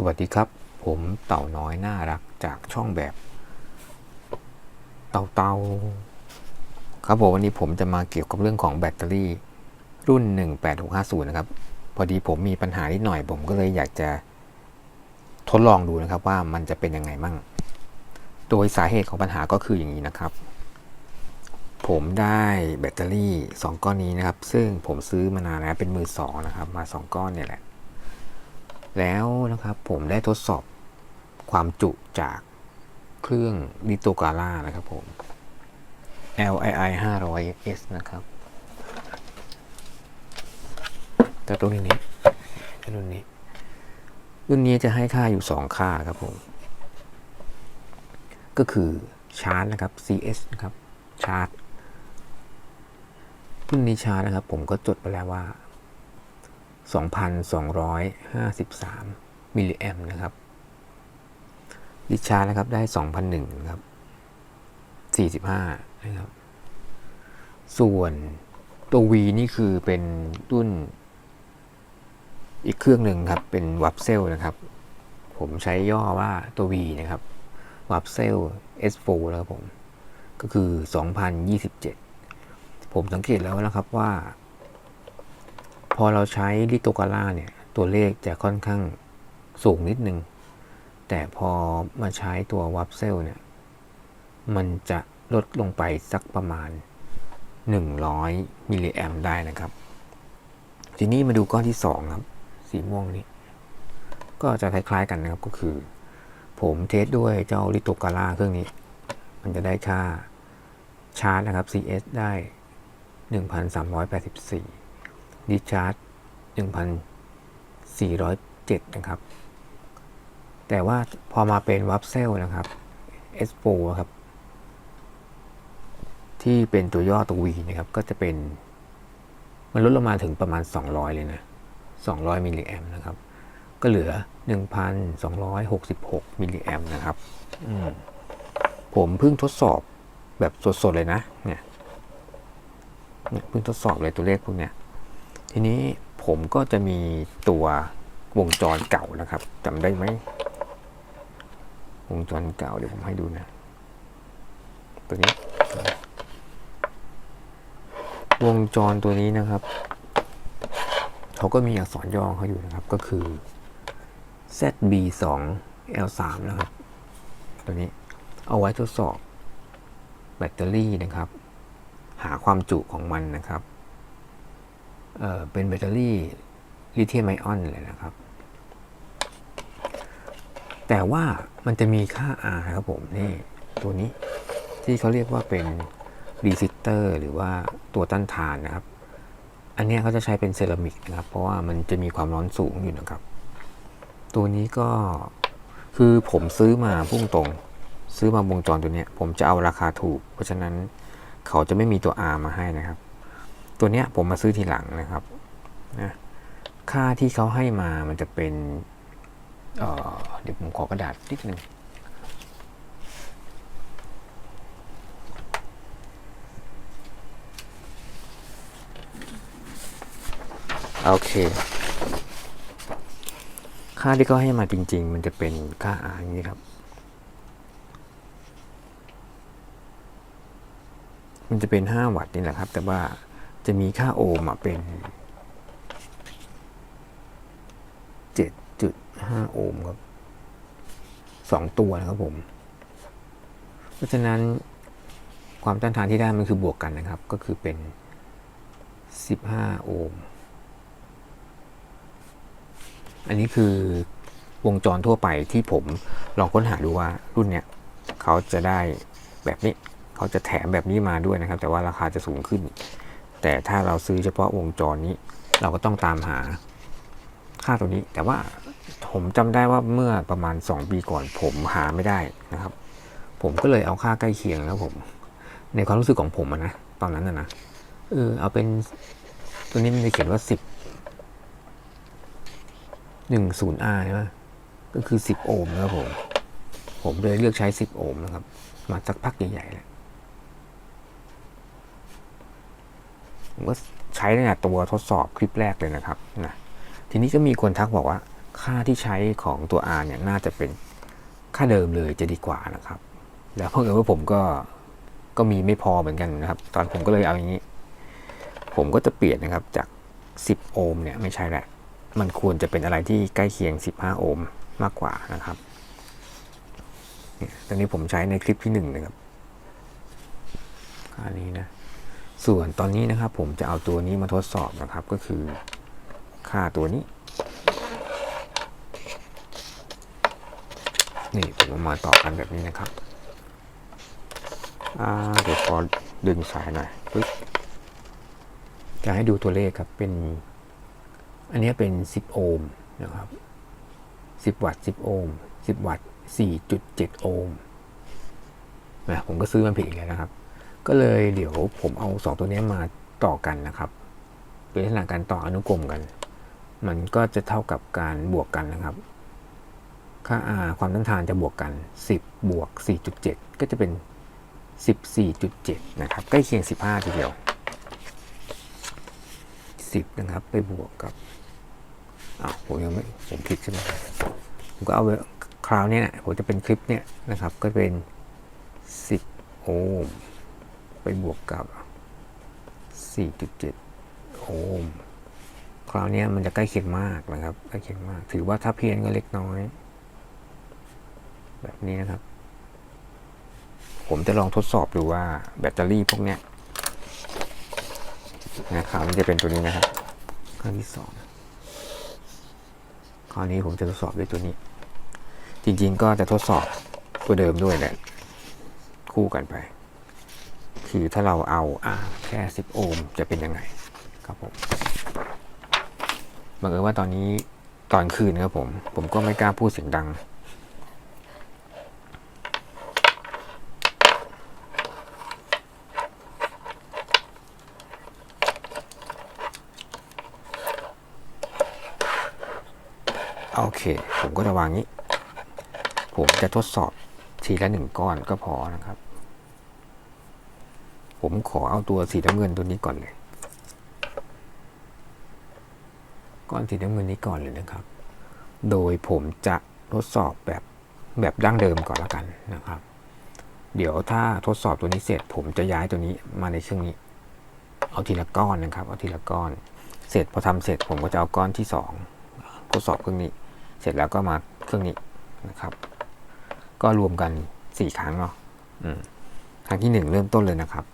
สวัสดีครับ ผมเต่าน้อยน่ารักจากช่องแบบ เต่าเต่าครับผมวันนี้ผมจะมาเกี่ยวกับเรื่องของแบตเตอรี่รุ่น 18650 นะครับ พอดีผมมีปัญหานิดหน่อย ผมก็เลยอยากจะทดลองดูนะครับว่ามันจะเป็นยังไงมั่ง โดยสาเหตุของปัญหาก็คืออย่างนี้นะครับ ผมได้แบตเตอรี่ 2 ก้อนนี้นะครับ ซึ่งผมซื้อมานานแล้วเป็นมือสองนะครับ มา 2 ก้อนเนี่ยแหละ แล้วนะครับผมได้ทดสอบความจุจากเครื่องลิโตกาล่านะครับผม LII 500S นะครับแต่ตัวนี้นี้รุ่นนี้ รุ่นนี้จะให้ค่าอยู่ 2 ค่าครับผม ก็คือชาร์จนะครับ CS นะครับ ชาร์จรุ่นนี้ชาร์จนะครับ ผมก็จดไปแล้วว่า 2,253 มิลลิแอมนะครับ ดิชาร์นะครับได้ 2,001นะครับ 45 นะครับ ส่วนตัว V นี่คือเป็นรุ่น อีกเครื่องหนึ่งครับ เป็นวับเซลนะครับ ผมใช้ย่อว่าตัว V นะครับวับเซล S4 แล้วครับผม ก็คือ 2027 ผมสังเกตแล้วนะครับว่า พอเราใช้ลิโตกาล่าเนี่ยตัวเลขจะค่อนข้างสูงนิดนึง แต่พอมาใช้ตัววับเซลเนี่ยมันจะลดลงไปสักประมาณ 100มิลลิแอมได้นะครับ ทีนี้มาดูก้อนที่ 2 ครับ สีม่วงนี้ ก็จะคล้ายๆกันนะครับก็คือ ผมเทสด้วยเจ้าลิโตกาล่าเครื่องนี้ มันจะได้ค่าชาร์จนะครับ CS ได้ 1,384 ดิชาร์จ1,407 นะครับ แต่ว่าพอมาเป็นวับเซลนะครับ S4 ครับ ที่เป็นตัวย่อตัว V นะครับ ก็จะเป็น มันลดลงมาถึงประมาณ 200 เลยนะ 200 มิลลิแอมนะครับ ก็เหลือ 1,266 มิลลิแอมนะครับ ผมเพิ่งทดสอบแบบสดๆ เลยนะ เนี่ยเนี่ยเพิ่งทดสอบเลยตัวเลขพวกเนี้ย ทีนี้ผมก็จะมีตัววงจรเก่านะครับจำได้ไหมวงจรเก่าเดี๋ยวผมให้ดูนะ ตัวนี้ วงจรตัวนี้นะครับเขาก็มีอักษรย่อเขาอยู่นะครับ ก็คือ ZB2 L3 นะครับ ตัวนี้เอาไว้ทดสอบแบตเตอรี่นะครับ หาความจุของมันนะครับ เเป็นแบตเตอรี่ลิเธียมไอออนเลยนะครับ แต่ว่ามันจะมีค่า R ครับผมนี่ตัวนี้ที่เขาเรียกว่าเป็นรีซิสเตอร์หรือว่าตัวต้านทานนะครับ อันนี้เขาจะใช้เป็นเซรามิกนะครับ เพราะว่ามันจะมีความร้อนสูงอยู่นะครับ ตัวนี้ก็คือผมซื้อมาพุ่งตรง ซื้อมาวงจรตัวนี้ผมจะเอาราคาถูก เพราะฉะนั้นเขาจะไม่มีตัว R มาให้นะครับ ตัวเนี้ยผมมาซื้อทีหลังนะครับนะค่าที่เขาให้มามันจะเป็นเเดี๋ยวผมขอกระดาษนิดนึงโอเค ค่าที่เขาให้มาจริง ๆ มันจะเป็นค่าอย่างนี้ครับ มันจะเป็น 5 วัตต์นี่แหละครับ แต่ว่า จะมีค่าโอห์มเป็น 7.5 โอห์มครับ2ตัวนะครับผม เพราะฉะนั้นความต้านทานที่ได้มันคือบวกกันนะครับ ก็คือเป็น 15 โอห์ม อันนี้คือวงจรทั่วไปที่ผมลองค้นหาดูว่ารุ่นเนี้ยเขาจะได้แบบนี้ เขาจะแถมแบบนี้มาด้วยนะครับ แต่ว่าราคาจะสูงขึ้น แต่ถ้าเราซื้อเฉพาะวงจรนี้ เราก็ต้องตามหาค่าตัวนี้ แต่ว่าผมจำได้ว่าเมื่อประมาณ 2 ปีก่อนผมหาไม่ได้นะครับ ผมก็เลยเอาค่าใกล้เคียงแล้วผม ในความรู้สึกของผมนะตอนนั้นนะนะเออเอาเป็นตัวนี้มันจะเขียนว่า 10 10R ใช่ไหมก็คือ 10 โอห์มนะครับผม ผมเลยเลือกใช้ 10 โอห์มนะครับ มาสักพักใหญ่ๆแล้ว ผมก็ใช้ตั้งแต่ตัวทดสอบคลิปแรกเลยนะครับนะทีนี้ก็มีคนทักบอกว่าค่าที่ใช้ของตัว R เนี่ยน่าจะเป็นค่าเดิมเลยจะดีกว่านะครับ แล้วเพราะเอิญว่าผมก็ก็มีไม่พอเหมือนกันนะครับ ตอนผมก็เลยเอาอย่างนี้ ผมก็จะเปลี่ยนนะครับจาก 10 โอห์มเนี่ยไม่ใช่แหละ มันควรจะเป็นอะไรที่ใกล้เคียง 15 โอห์มมากกว่านะครับเนี่ยตอนนี้ผมใช้ในคลิปที่1นะครับอันนี้นะ ส่วนตอนนี้นะครับผมจะเอาตัวนี้มาทดสอบนะครับก็คือค่าตัวนี้ นี่ผมมาต่อกันแบบนี้นะครับเดี๋ยวขอดึงสายหน่อยปึ๊บจะให้ดูตัวเลขครับเป็น อันนี้เป็น 10 โอห์มนะครับ 10 วัตต์ 10 โอห์ม10 วัตต์ 4.7 โอห์มนะผมก็ซื้อมันผิดอีกแล้วนะครับ ก็เลยเดี๋ยวผมเอา 2 ตัวนี้มาต่อกันนะครับเป็นลักษณะการต่ออนุกรมกัน มันก็จะเท่ากับการบวกกันนะครับ ค่า R ความต้านทานจะบวกกัน 10 บวก 4.7 ก็จะเป็น 14.7 นะครับ ใกล้เคียง 15 ทีเดียว 10 นะครับ ไปบวกกับอ้าวผมยังไม่ผมผิดใช่ไหมผมก็เอาไว้คราวนี้นะผมจะเป็นคลิปเนี่ยนะครับ ก็เป็น 10 โอห์ม ไปบวกกับ 4.7 โอห์ม คราวนี้มันจะใกล้เคียงมากนะครับ ใกล้เคียงมาก ถือว่าถ้าเพี้ยนก็เล็กน้อย แบบนี้นะครับ ผมจะลองทดสอบดูว่าแบตเตอรี่พวกเนี้ยนะครับมันจะเป็นตัวนี้นะครับข้อที่สองข้อนี้ผมจะทดสอบด้วยตัวนี้ จริงๆก็จะทดสอบตัวเดิมด้วยแหละคู่กันไป คือถ้าเราเอาอ่าแค่ 10 โอห์มจะเป็นยังไงครับผมบังเอิญว่าตอนนี้ตอนคืนครับผม ผมก็ไม่กล้าพูดเสียงดัง โอเค ผมก็จะวางนี้ ผมจะทดสอบทีละหนึ่งก้อนก็พอนะครับ ผมขอเอาตัวสีน้ำเงินตัวนี้ก่อนเลย ก้อนสีน้ำเงินนี้ก่อนเลยนะครับ โดยผมจะทดสอบแบบแบบดั้งเดิมก่อนละกันนะครับ เดี๋ยวถ้าทดสอบตัวนี้เสร็จ ผมจะย้ายตัวนี้มาในเครื่องนี้ เอาทีละก้อนนะครับ เอาทีละก้อน เสร็จพอทำเสร็จผมก็จะเอาก้อนที่สองทดสอบเครื่องนี้ เสร็จแล้วก็มาเครื่องนี้นะครับ ก็รวมกันสี่ครั้งเนาะครั้งที่หนึ่งเริ่มต้นเลยนะครับ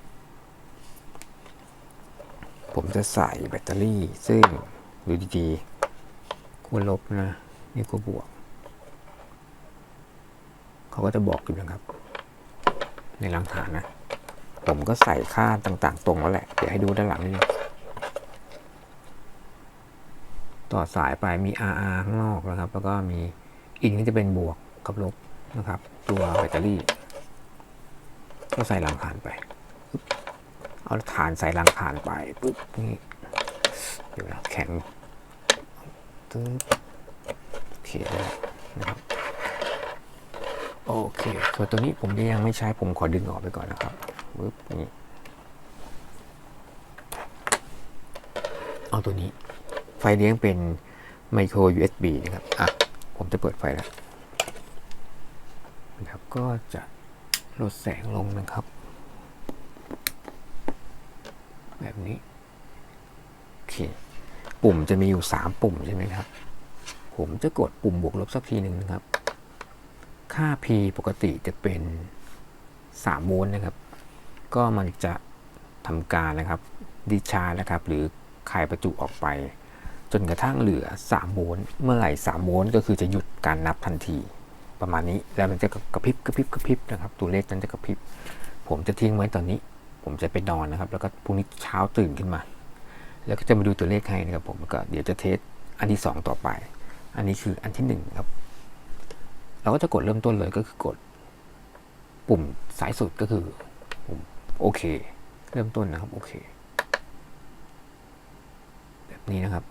ผมจะใส่แบตเตอรี่ ซึ่งดูดีๆควรลบนะ นี่ก็บวก เขาก็จะบอกอยู่นะครับ ในหลังฐานนะ ผมก็ใส่ค่าต่างๆ ตรงแล้วแหละ เดี๋ยวให้ดูด้านหลังนี่ต่อสายไปมี RR ข้างนอกนะครับ แล้วก็มีอินก็จะเป็นบวกกับลบนะครับ ตัวแบตเตอรี่ ก็ใส่หลังฐานไป เอาฐานใส่หลังฐานไปปุ๊บนี่เดี๋ยวนะแข็งตึ๊บโอเคได้แล้วนะครับโอเคส่วนตัวนี้ผมยังไม่ใช้ผมขอดึงออกไปก่อนนะครับปึ๊บนี่เอาตัวนี้ ไฟเลี้ยงเป็นไมโคร USB นะครับอะผมจะเปิดไฟแล้วนะครับก็จะลดแสงลงนะครับ แบบนี้โอเคปุ่มจะมีอยู่ 3 ปุ่มใช่ไหมครับ ผมจะกดปุ่มบวกลบสักทีหนึ่งนะครับ ค่า P ปกติจะเป็น3โวลต์นะครับ ก็มันจะทำการนะครับดิชาร์นะครับ หรือคายประจุออกไป จนกระทั่งเหลือ3โวลต์เมื่อไหร่3โวลต์ก็คือจะหยุดการนับทันทีประมาณนี้แล้วมันจะกระพริบกระพริบกระพริบนะครับ ตัวเลขนั้นจะกระพริบผมจะทิ้งไว้ตอนนี้ ผมจะไปนอนนะครับ แล้วก็พรุ่งนี้เช้าตื่นขึ้นมา แล้วก็จะมาดูตัวเลขให้นะครับผมแล้วก็เดี๋ยวจะเทสอันที่ 2 ต่อไป อันนี้คืออันที่1ครับ เราก็จะกดเริ่มต้นเลยก็คือกด ปุ่มสายสุดก็คือปุ่มโอเค เริ่มต้นนะครับโอเค แบบนี้นะครับ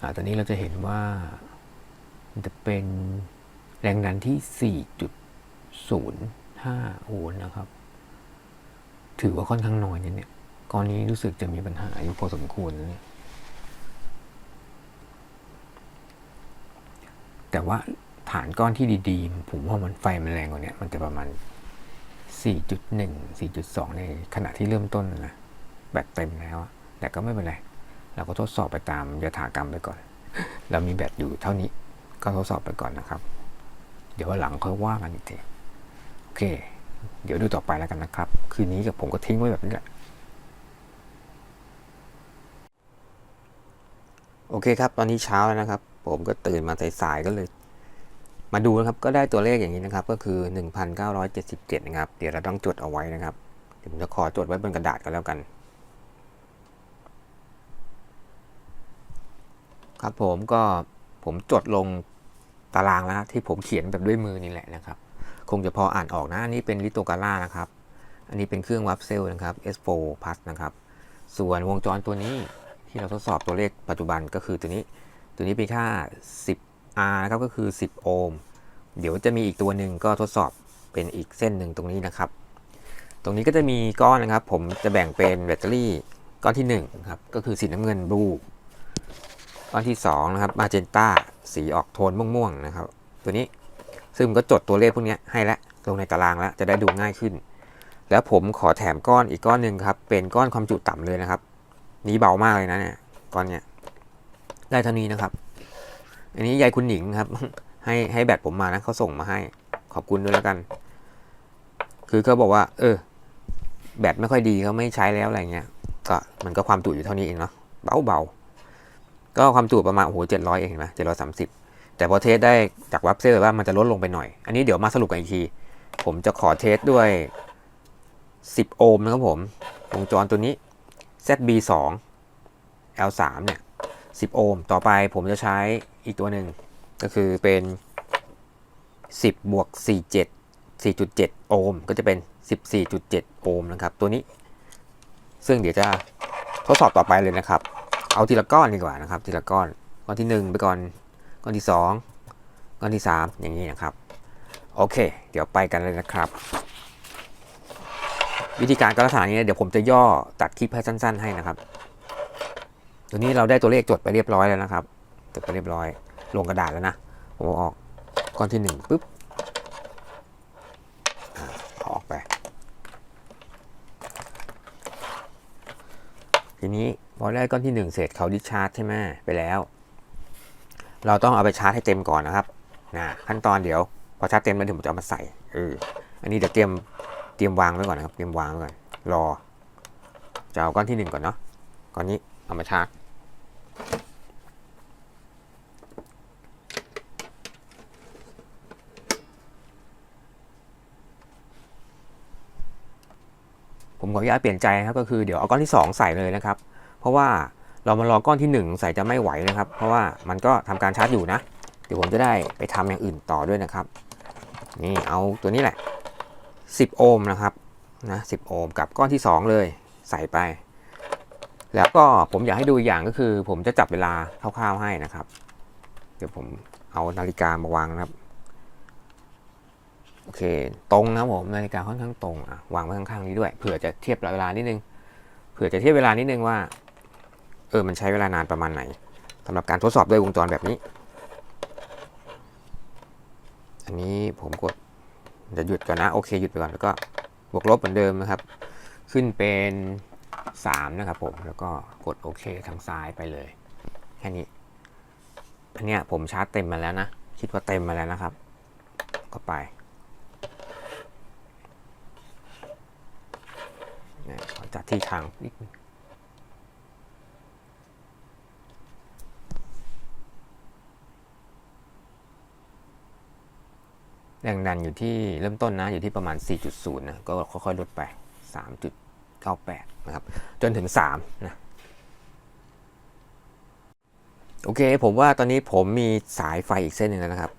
อ่าตอนนี้เราจะเห็นว่ามันจะเป็นแรงดันที่ 4.05 โวลต์นะครับ ถือว่าค่อนข้างน้อยนะเนี่ย ก้อนนี้รู้สึกจะมีปัญหาอยู่พอสมควรนะเนี่ยแต่ว่าฐานก้อนที่ดีๆ ผมว่ามันไฟมันแรงกว่านี้มันจะประมาณ 4.1 4.2 ในขณะที่เริ่มต้นนะแบตเต็มแล้ว แต่ก็ไม่เป็นไร เราก็ทดสอบไปตามยถากรรมไปก่อน เรามีแบตอยู่เท่านี้ก็ทดสอบไปก่อนนะครับ เดี๋ยววันหลังค่อยว่ากันอีกทีโอเค เดี๋ยวดูต่อไปแล้วกันนะครับ คืนนี้กับผมก็ทิ้งไว้แบบนี้แหละโอเคครับ ตอนนี้เช้าแล้วนะครับ ผมก็ตื่นมาสายๆก็เลย มาดูนะครับ ก็ได้ตัวเลขอย่างนี้นะครับ ก็คือ 1977 นะครับ เดี๋ยวเราต้องจดเอาไว้นะครับ เดี๋ยวผมจะขอจดไว้บนกระดาษกันแล้วกัน ครับผมก็ผมจดลงตารางแล้วที่ผมเขียนแบบด้วยมือนี่แหละนะครับ คงจะพออ่านออกนะอันนี้เป็นลิโตกาล่านะครับ อันนี้เป็นเครื่องวัดเซลล์นะครับ S4 Plus นะครับ ส่วนวงจรตัวนี้ที่เราทดสอบตัวเลขปัจจุบันก็คือตัวนี้ ตัวนี้เป็นค่า 10R นะครับก็คือ 10 โอห์ม เดี๋ยวจะมีอีกตัวหนึ่งก็ทดสอบเป็นอีกเส้นหนึ่งตรงนี้นะครับ ตรงนี้ก็จะมีก้อนนะครับ ผมจะแบ่งเป็นแบตเตอรี่ก้อนที่1นะครับก็คือสีน้ำเงินบลูก้อนที่2นะครับมาเจนต้าสีออกโทนม่วงๆนะครับ ตัวนี้ ซึ่งมันก็จดตัวเลขพวกนี้ให้แล้วลงในตารางแล้วจะได้ดูง่ายขึ้น แล้วผมขอแถมก้อนอีกก้อนหนึ่งครับ เป็นก้อนความจุต่ำเลยนะครับ นี้เบามากเลยนะเนี่ยก้อนเนี้ยได้เท่านี้นะครับ อันนี้ยายคุณหนิงครับ ให้ให้แบตผมมานะเขาส่งมาให้ ขอบคุณด้วยแล้วกัน คือเขาบอกว่า เออ แบตไม่ค่อยดีเขาไม่ใช้แล้วอะไรเงี้ย ก็มันก็ความจุอยู่เท่านี้เองเนาะเบาเบาๆก็ความจุประมาณโอ้โหเจ็ดร้อยเองนไหมเจ็ดร้อยสามสิบ แต่พอเทสได้จากวับเซอร์ว่ามันจะลดลงไปหน่อย อันนี้เดี๋ยวมาสรุปกันอีกที ผมจะขอเทสด้วย 10 โอห์มนะครับผม วงจรตัวนี้ ZB2 L3 เนี่ย 10 โอห์ม ต่อไปผมจะใช้อีกตัวหนึ่ง ก็คือเป็น 10 บวก 47 4.7 โอห์ม ก็จะเป็น 14.7 โอห์มนะครับ ตัวนี้ ซึ่งเดี๋ยวจะทดสอบต่อไปเลยนะครับ เอาทีละก้อนดีกว่านะครับ ทีละก้อน ก้อนที่ 1 ไปก่อน ก้อนที่ 2 ก้อนที่ 3 อย่างนี้นะครับ โอเค เดี๋ยวไปกันเลยนะครับ วิธีการก็ลักษณะนี้เดี๋ยวผมจะย่อตัดคลิปให้สั้น ๆ ให้นะครับตัวนี้เราได้ตัวเลขจดไปเรียบร้อยแล้วนะครับจดไปเรียบร้อย ลงกระดาษแล้วนะผมอาอกก้อนที่หนึ่งปุ๊บออาออกไป ทีนี้พอได้ก้อนที่หนึ่งเสร็จเขาดิชาร์จใช่ไหมไปแล้ว เราต้องเอาไปชาร์จให้เต็มก่อนนะครับนะขั้นตอนเดี๋ยวพอชาร์จเต็มแล้วถึงผมจะเอามาใส่เอออันนี้เดี๋ยวเตรียมเตรียมวางไว้ก่อนนะครับเตรียมวางไว้ก่อนรอจะเอาก้อนที่หนึ่งก่อนเนาะก้อนนี้เอามาชาร์จผมขออนุญาตเปลี่ยนใจนะครับก็คือเดี๋ยวเอาก้อนที่ 2 ใส่เลยนะครับ เพราะว่า เรามารอก้อนที่ 1 ใส่จะไม่ไหวนะครับ เพราะว่ามันก็ทำการชาร์จอยู่นะ เดี๋ยวผมจะได้ไปทำอย่างอื่นต่อด้วยนะครับ นี่เอาตัวนี้แหละ 10 โอห์มนะครับนะ10 โอห์มกับก้อนที่ 2 เลยใส่ไป แล้วก็ผมอยากให้ดูอีกอย่างก็คือ ผมจะจับเวลาคร่าวๆให้นะครับ เดี๋ยวผมเอานาฬิกามาวางนะครับโอเค ตรงนะผมนาฬิกาค่อนข้างตรงอะวางไว้ข้างๆนี้ด้วยเผื่อจะเทียบเวลานิดนึงเผื่อจะเทียบเวลานิดนึงว่า เออมันใช้เวลานานประมาณไหนสำหรับการทดสอบด้วยวงจรแบบนี้ อันนี้ผมกดจะหยุดก่อนนะโอเคหยุดไปก่อนแล้วก็บวกลบเหมือนเดิมนะครับ ขึ้นเป็น3นะครับผมแล้วก็กดโอเคทางซ้ายไปเลยแค่นี้อันเนี้ยผมชาร์จเต็มมาแล้วนะ คิดว่าเต็มมาแล้วนะครับ ก็ไปเนี่ยขอจัดที่ทางนิดนึง แรงดันอยู่ที่เริ่มต้นนะอยู่ที่ประมาณ 4.0 นะ ก็ค่อยๆ ลดไป 3.98 นะครับ จนถึง 3 นะ โอเค ผมว่าตอนนี้ผมมีสายไฟอีกเส้นหนึ่งแล้วนะครับ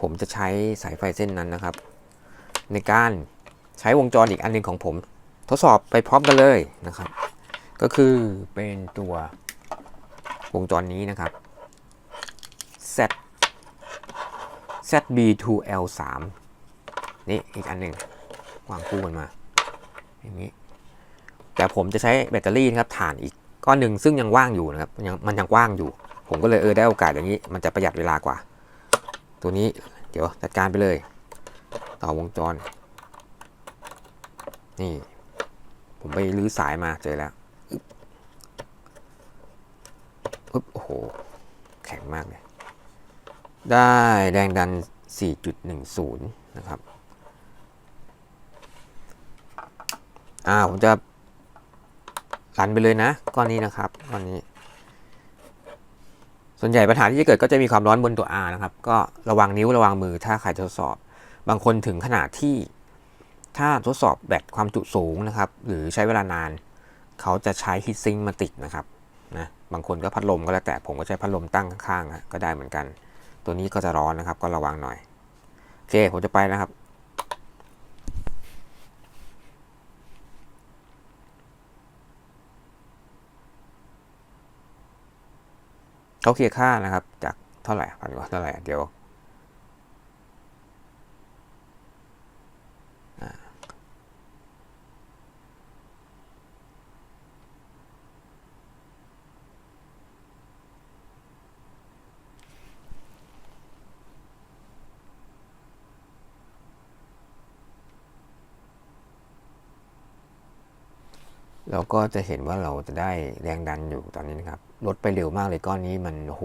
ผมจะใช้สายไฟเส้นนั้นนะครับ ในการใช้วงจรอีกอันหนึงของผม ทดสอบไปพร้อมกันเลยนะครับ ก็คือเป็นตัววงจรนี้นะครับ Z ZB2L3 นี่อีกอันหนึ่งวางคู่กันมา อย่างนี้ แต่ผมจะใช้แบตเตอรี่นะครับถ่านอีกก้อนหนึ่งซึ่งยังว่างอยู่นะครับยังมันยังว่างอยู่ ผมก็เลยเออได้โอกาสอย่างนี้ มันจะประหยัดเวลากว่า ตัวนี้เดี๋ยวจัดการไปเลย ต่อวงจร นี่ ผมไปรื้อสายมาเจอแล้วอึ๊บโอ้โห แข็งมากเลย ได้แรงดัน 4.10 นะครับ อ่า ผมจะรันไปเลยนะก้อนนี้นะครับก้อนนี้ ส่วนใหญ่ปัญหาที่จะเกิดก็จะมีความร้อนบนตัว R นะครับ ก็ระวังนิ้วระวังมือถ้าใครทดสอบ บางคนถึงขนาดที่ถ้าทดสอบแบตความจุสูงนะครับ หรือใช้เวลานาน เขาจะใช้ฮีทซิงมาติดนะครับนะบางคนก็พัดลมก็แล้วแต่ผมก็ใช้พัดลมตั้งข้างๆก็ได้เหมือนกัน ตัวนี้ก็จะร้อนนะครับ ก็ระวังหน่อยโอเคผมจะไปนะครับ เขาเคลียร์ค่านะครับ จากเท่าไหร่พันกว่าเท่าไหร่เดี๋ยว เราก็จะเห็นว่าเราจะได้แรงดันอยู่ตอนนี้นะครับ ลดไปเร็วมากเลยก้อนนี้มันโห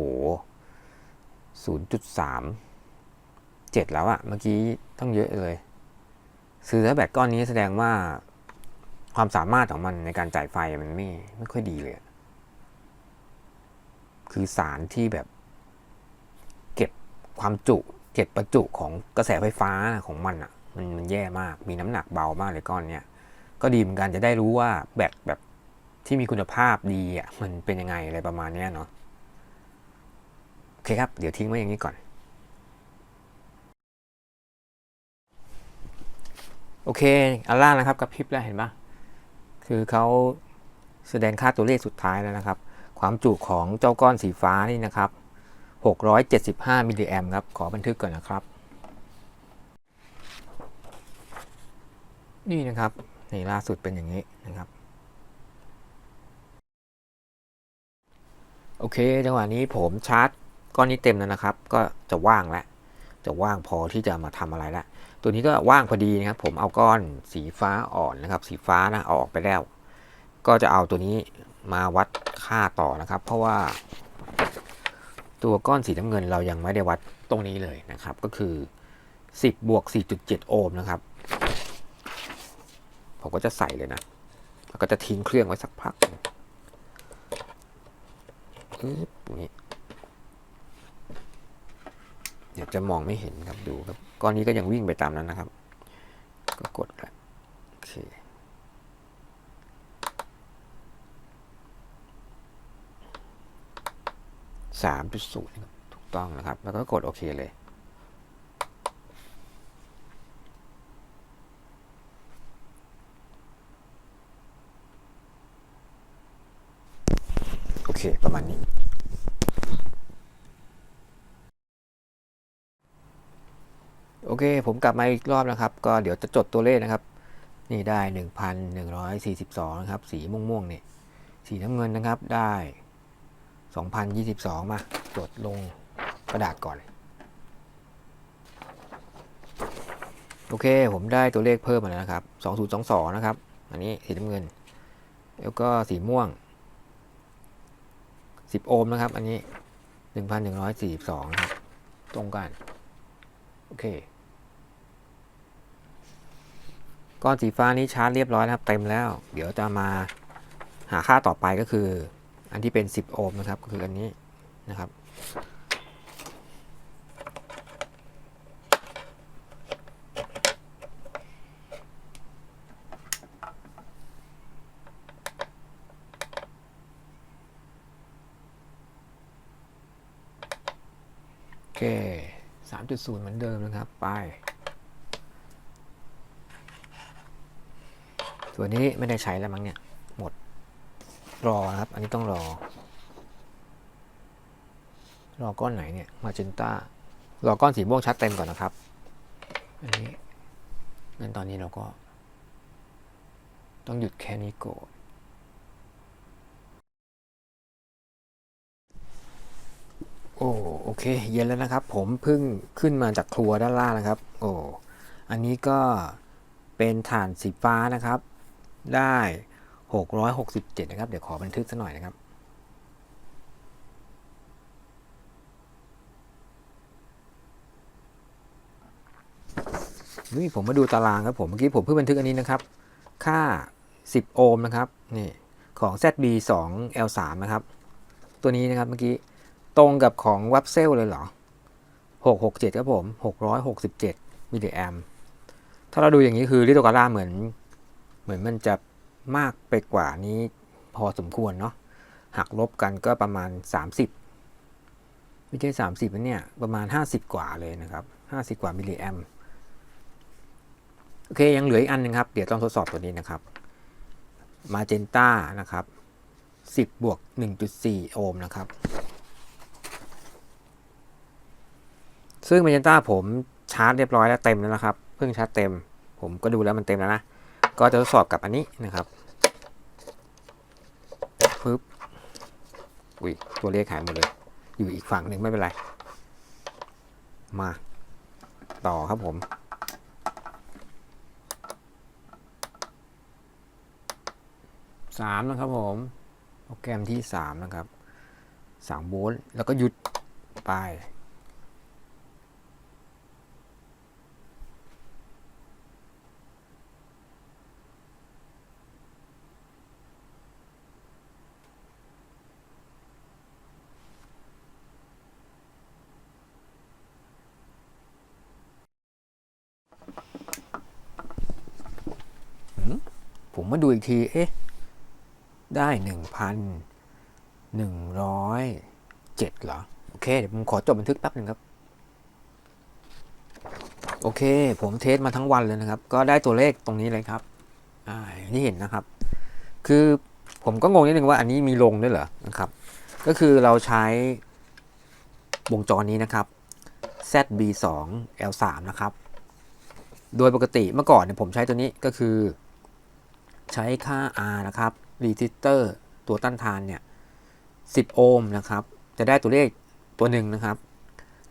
0.3 7 แล้วอะเมื่อกี้ต้องเยอะเลย ซื้อแล้วแบตก้อนนี้แสดงว่าความสามารถของมันในการจ่ายไฟมันไม่ไม่ค่อยดีเลย คือสารที่แบบ เก็บความจุเก็บประจุของกระแสไฟฟ้าของมันอะมันมันแย่มาก มีน้ำหนักเบามากเลยก้อนเนี้ย ก็ดีเหมือนกันจะได้รู้ว่าแบตแบบที่มีคุณภาพดีอะมันเป็นยังไงอะไรประมาณเนี้ยเนาะโอเคครับ เดี๋ยวทิ้งไว้อย่างนี้ก่อน โอเคอันล่างนะครับกับพริบแล้วเห็นปะคือเขาแสดงค่าตัวเลขสุดท้ายแล้วนะครับ ความจุของเจ้าก้อนสีฟ้านี่นะครับ 675 มิลลิแอมครับ ขอบันทึกก่อนนะครับ นี่นะครับ นี่ล่าสุดเป็นอย่างนี้นะครับ โอเคจังหวะนี้ผมชาร์จก้อนนี้เต็มแล้วนะครับ ก็จะว่างแล้วจะว่างพอที่จะมาทำอะไรแล้วตัวนี้ก็ว่างพอดีนะครับ ผมเอาก้อนสีฟ้าอ่อนนะครับ สีฟ้านะเอาออกไปแล้ว ก็จะเอาตัวนี้มาวัดค่าต่อนะครับ เพราะว่า ตัวก้อนสีน้ำเงินเรายังไม่ได้วัดตรงนี้เลยนะครับ ก็คือ 10บวก4.7 โอห์มนะครับ ผมก็จะใส่เลยนะ แล้วก็จะทิ้งเครื่องไว้สักพักอึ๊บอย่นี้เดี๋ยวจะมองไม่เห็นครับดูครับ ก้อนนี้ก็ยังวิ่งไปตามนั้นนะครับ ก็กดแล้วโอเคสามจุดศูนย์ถูกต้องนะครับ แล้วก็กดโอเคเลย เคประมาณนี้โอเค ผมกลับมาอีกรอบนะครับ ก็เดี๋ยวจะจดตัวเลขนะครับ นี่ได้ 1,142 นะครับ สีม่วงๆเนี่ยสีน้ำเงินนะครับได้ 2022 มา จดลงกระดาษก่อน โอเค ผมได้ตัวเลขเพิ่มมาแล้วนะครับ 2022 นะครับ อันนี้สีน้ำเงิน แล้วก็สีม่วง 10 โอห์มนะครับ อันนี้ 1,142นครับ ตรงกัน โอเค ก้อนสีฟ้านี้ชาร์จเรียบร้อยนะครับ เต็มแล้ว เดี๋ยวจะมาหาค่าต่อไปก็คือ อันที่เป็น 10 โอห์มนะครับ ก็คืออันนี้นะครับ โอเค 3.0เหมือนเดิมนะครับ ไป ตัวนี้ไม่ได้ใช้แล้วมั้งเนี่ย หมด รอนะครับ อันนี้ต้องรอ รอก้อนไหนเนี่ย มาจินต้ารอก้อนสีม่วงชัดเต็มก่อนนะครับ อันนี้งั้นตอนนี้เราก็ ต้องหยุดแค่นี้ก่อน โอ้โอเค เย็นแล้วนะครับ ผมเพิ่งขึ้นมาจากครัวด้านล่างนะครับ โอ้อันนี้ก็เป็นฐานสีฟ้านะครับ ได้ 667 นะครับ เดี๋ยวขอบันทึกสักหน่อยนะครับนี่ผมมาดูตารางครับผมเมื่อกี้ผมเพิ่งบันทึกอันนี้นะครับ ค่า 10 โอห์มนะครับนี่ของ ZB 2 L3 นะครับ ตัวนี้นะครับเมื่อกี้ ตรงกับของวับเซลเลยเหรอ 667 ครับผม 667มิลลิแอมถ้าเราดูอย่างนี้คือลิโตกาล่าเหมือน เหมือนมันจะมากไปกว่านี้พอสมควรเนาะหักลบกันก็ประมาณ 30 ไม่ใช่ 30นะเนี่ยประมาณ 50 กว่าเลยนะครับ 50 กว่ามิลลิแอมโอเค ยังเหลืออีกอันหนึงครับ เดี๋ยวต้องทดสอบตัวนี้นะครับมาเจนต้านะครับ 10บวก1.4 โอห์มนะครับ ซึ่งเมเจนต้าผมชาร์จเรียบร้อยแล้วเต็มแล้วนะครับ เพิ่งชาร์จเต็ม ผมก็ดูแล้วมันเต็มแล้วนะ ก็จะทดสอบกับอันนี้นะครับปึ๊บอุ้ยตัวเลขหายหมดเลย อยู่อีกฝั่งหนึ่งไม่เป็นไร มา ต่อครับผมสามนะครับผมโปรแกรมที่สามนะครับสามโวลต์แล้วก็หยุดไป ผ มาดูอีกที เอ๊ะ ได้หนึ่งพันหนึ่งร้อยเจ็ดเหรอ โอเค เดี๋ยวผมขอจดบันทึกแป๊บหนึ่งครับ โอเค ผมเทสมาทั้งวันเลยนะครับ ก็ได้ตัวเลขตรงนี้เลยครับ อ่าอที่เห็นนะครับ คือผมก็งงนิดนึงว่าอันนี้มีลงด้วยเหรอ นะครับ ก็คือเราใช้วงจรนี้นะครับ ZB2 L3 นะครับ โดยปกติเมื่อก่อนเนี่ยผมใช้ตัวนี้ก็คือ ใช้ค่า R นะครับ resistor ตัวต้านทานเนี่ย10 โอห์มนะครับ จะได้ตัวเลขตัวหนึ่งนะครับ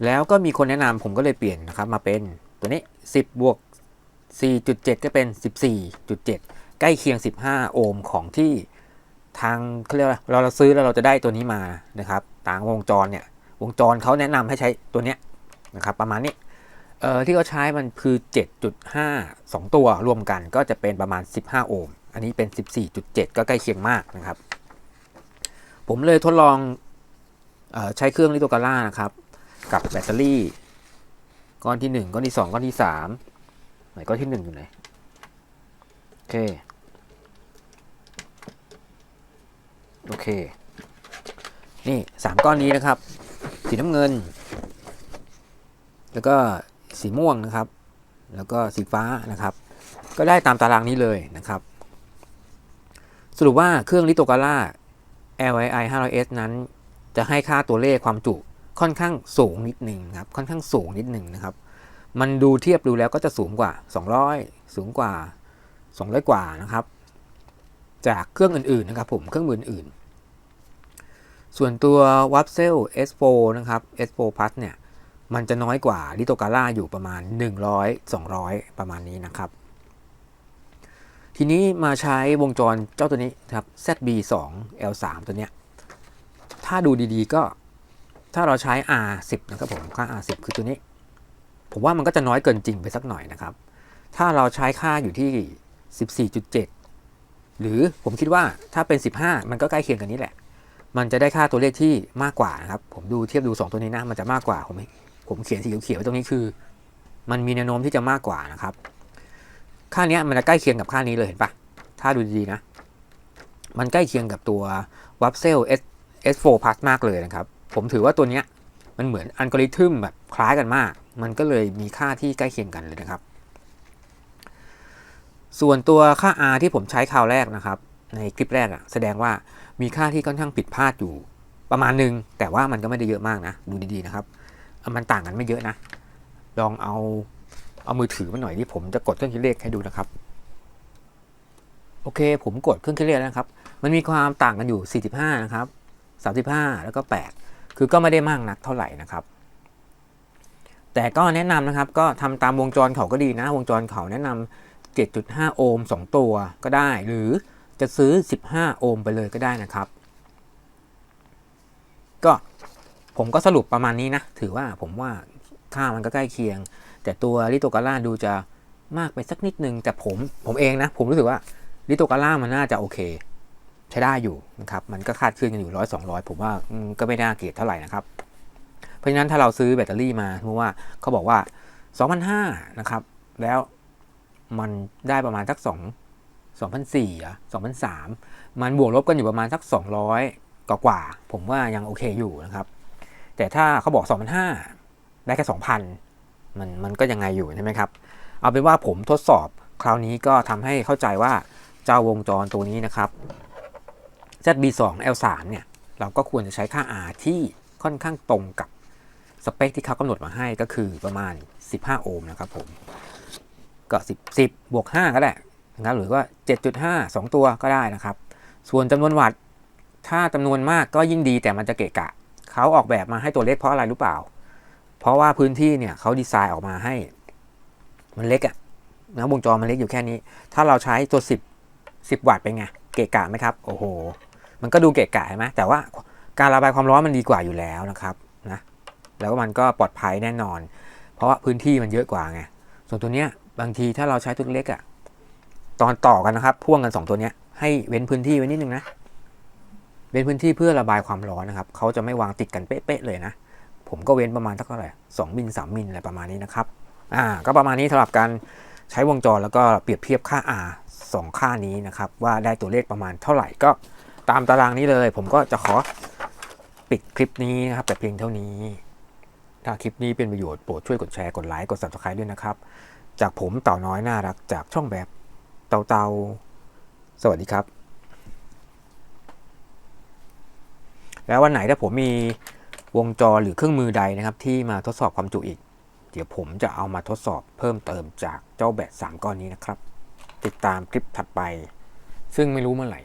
แล้วก็มีคนแนะนำผมก็เลยเปลี่ยนนะครับ มาเป็นตัวนี้ 10 บวก 4.7 ก็เป็น 14.7 ใกล้เคียง 15 โอห์มของที่ทางเขาเรียกว่าเราเราซื้อแล้วเราจะได้ตัวนี้มานะครับ ต่างวงจรเนี่ยวงจรเขาแนะนำให้ใช้ตัวเนี้ยนะครับ ประมาณนี้เอ่อที่เขาใช้มันคือ 7.5 2 ตัวรวมกันก็จะเป็นประมาณ 15 โอห์ม อันนี้เป็น 14.7 ก็ใกล้เคียงมากนะครับ ผมเลยทดลองอใช้เครื่องลิโตกาล่านะครับ กับแบตเตอรี่ ก้อนที่ 1 ก้อนที่ 2 ก้อนที่3ไหนก้อนที่ 1 อยู่ไหน โอเค โอเค นี่ 3 ก้อนนี้นะครับ สีน้ำเงิน แล้วก็สีม่วงนะครับ แล้วก็สีฟ้านะครับก็ได้ตามตารางนี้เลยนะครับ สรุปว่าเครื่องลิโตกาล่า LII 500S นั้น จะให้ค่าตัวเลขความจุค่อนข้างสูงนิดหนึ่งครับ ค่อนข้างสูงนิดหนึ่งนะครับ มันดูเทียบดูแล้วก็จะสูงกว่า 200 สูงกว่า 200 กว่านะครับ จากเครื่องอื่นๆนะครับผม เครื่องมืออื่นๆส่วนตัว w a p s e l S4 นะครับ S4 Plus เนี่ย มันจะน้อยกว่าลิโตกาล่าอยู่ประมาณ 100 200 ประมาณนี้นะครับ ทีนี้มาใช้วงจรเจ้าตัวนี้ครับ ZB2 L3 ตัวเนี้ย ถ้าดูดีๆก็ถ้าเราใช้ R10 นะครับผม ค่า R10 คือตัวนี้ ผมว่ามันก็จะน้อยเกินจริงไปสักหน่อยนะครับ ถ้าเราใช้ค่าอยู่ที่ 14.7 หรือผมคิดว่าถ้าเป็น 15 มันก็ใกล้เคียงกันนี้แหละ มันจะได้ค่าตัวเลขที่มากกว่านะครับ ผมดูเทียบดู 2 ตัวนี้นะ มันจะมากกว่า ผมผมเขียนสีเขียวๆไว้ตรงนี้คือ มันมีแนวโน้มที่จะมากกว่านะครับ ค่านี้มันจะใกล้เคียงกับค่านี้เลยเห็นปะถ้าดูดีๆนะ มันใกล้เคียงกับตัว w a p s e l S S4 Plus มากเลยนะครับ ผมถือว่าตัวเนี้ยมันเหมือนอัลกอริทึมแบบคล้ายกันมาก มันก็เลยมีค่าที่ใกล้เคียงกันเลยนะครับ ส่วนตัวค่า R ที่ผมใช้คราวแรกนะครับ ในคลิปแรกอะแสดงว่ามีค่าที่ค่อนข้างผิดพลาดอยู่ประมาณหนึง แต่ว่ามันก็ไม่ได้เยอะมากนะ ดูดีๆนะครับ มันต่างกันไม่เยอะนะ ลองเอา เอามือถือมาหน่อยที่ผมจะกดเครื่องคิดเลขให้ดูนะครับ โอเค ผมกดเครื่องคิดเลขแล้วนะครับ มันมีความต่างกันอยู่ 45 นะครับ 35 แล้วก็ 8 คือก็ไม่ได้มากนักเท่าไหร่นะครับ แต่ก็แนะนำนะครับ ก็ทำตามวงจรเขาก็ดีนะ วงจรเขาแนะนำ7.5 โอห์ม 2 ตัวก็ได้ หรือจะซื้อ 15 โอห์มไปเลยก็ได้นะครับ ก็ผมก็สรุปประมาณนี้นะ ถือว่าผมว่าค่ามันก็ใกล้เคียง แต่ตัวลิโตกาล่าดูจะมากไปสักนิดนึง แต่ผมผมเองนะ ผมรู้สึกว่าลิโตกาล่ามันน่าจะโอเค ใช้ได้อยู่นะครับ มันก็คาดเคลื่อนกันอยู่ร้อยสองร้อยผมว่าก็ไม่น่าเกลียดเท่าไหร่นะครับ เพราะฉะนั้นถ้าเราซื้อแบตเตอรี่มาสมมติว่าเขาบอกว่า2,500นะครับ แล้วมันได้ประมาณสัก2 2,400อะ2,300มันบวกลบกันอยู่ประมาณสัก 200กว่ากว่า ผมว่ายังโอเคอยู่นะครับ แต่ถ้าเขาบอก2,500ได้แค่2,000 มันมันก็ยังไงอยู่ใช่ไหมครับ เอาเป็นว่าผมทดสอบคราวนี้ก็ทำให้เข้าใจว่าเจ้าวงจรตัวนี้นะครับ ZB2 L3 เนี่ยเราก็ควรจะใช้ค่า R ที่ค่อนข้างตรงกับสเปคที่เขากำหนดมาให้ก็คือประมาณ 15 โอห์มนะครับผม ก็ 10 10บวก 5 ก็ได้นะครับหรือว่า 7.5 2 ตัวก็ได้นะครับ ส่วนจำนวนวัตต์ถ้าจำนวนมากก็ยิ่งดีแต่มันจะเกะกะ เขาออกแบบมาให้ตัวเล็กเพราะอะไรรู้เปล่า เพราะว่าพื้นที่เนี่ยเขาดีไซน์ออกมาให้ มันเล็กอะนะวงจรมันเล็กอยู่แค่นี้ ถ้าเราใช้ตัว 10 10 วัตต์เป็นไง เกะกะไหมครับ โอ้โห มันก็ดูเกะกะใช่ไหมแต่ว่าการระบายความร้อนมันดีกว่าอยู่แล้วนะครับนะ แล้วมันก็ปลอดภัยแน่นอน เพราะว่าพื้นที่มันเยอะกว่าไง ส่วนตัวเนี้ยบางทีถ้าเราใช้ตัวเล็กอะตอนต่อกันนะครับ พ่วงกัน 2 ตัวเนี้ยให้เว้นพื้นที่ไว้นิดนึงนะ เว้นพื้นที่เพื่อระบายความร้อนนะครับ เขาจะไม่วางติดกันเป๊ะๆเลยนะ ผมก็เว้นประมาณเท่าไหร่สองมิลสามมิลอะไรประมาณนี้นะครับอ่าก็ประมาณนี้สำหรับการใช้วงจรแล้วก็เปรียบเทียบค่า R สองค่านี้นะครับ ว่าได้ตัวเลขประมาณเท่าไหร่ก็ตามตารางนี้เลย ผมก็จะขอปิดคลิปนี้นะครับแต่เพียงเท่านี้ ถ้าคลิปนี้เป็นประโยชน์โปรดช่วยกดแชร์กดไลค์กด subscribe ด้วยนะครับ จากผมเต่าน้อยน่ารักจากช่องแบบเต่าเตาสวัสดีครับ แล้ววันไหนถ้าผมมี วงจรหรือเครื่องมือใดนะครับ ที่มาทดสอบความจุอีก เดี๋ยวผมจะเอามาทดสอบเพิ่มเติมจากเจ้าแบต3ก้อนนี้นะครับ ติดตามคลิปถัดไป ซึ่งไม่รู้เมื่อไหร่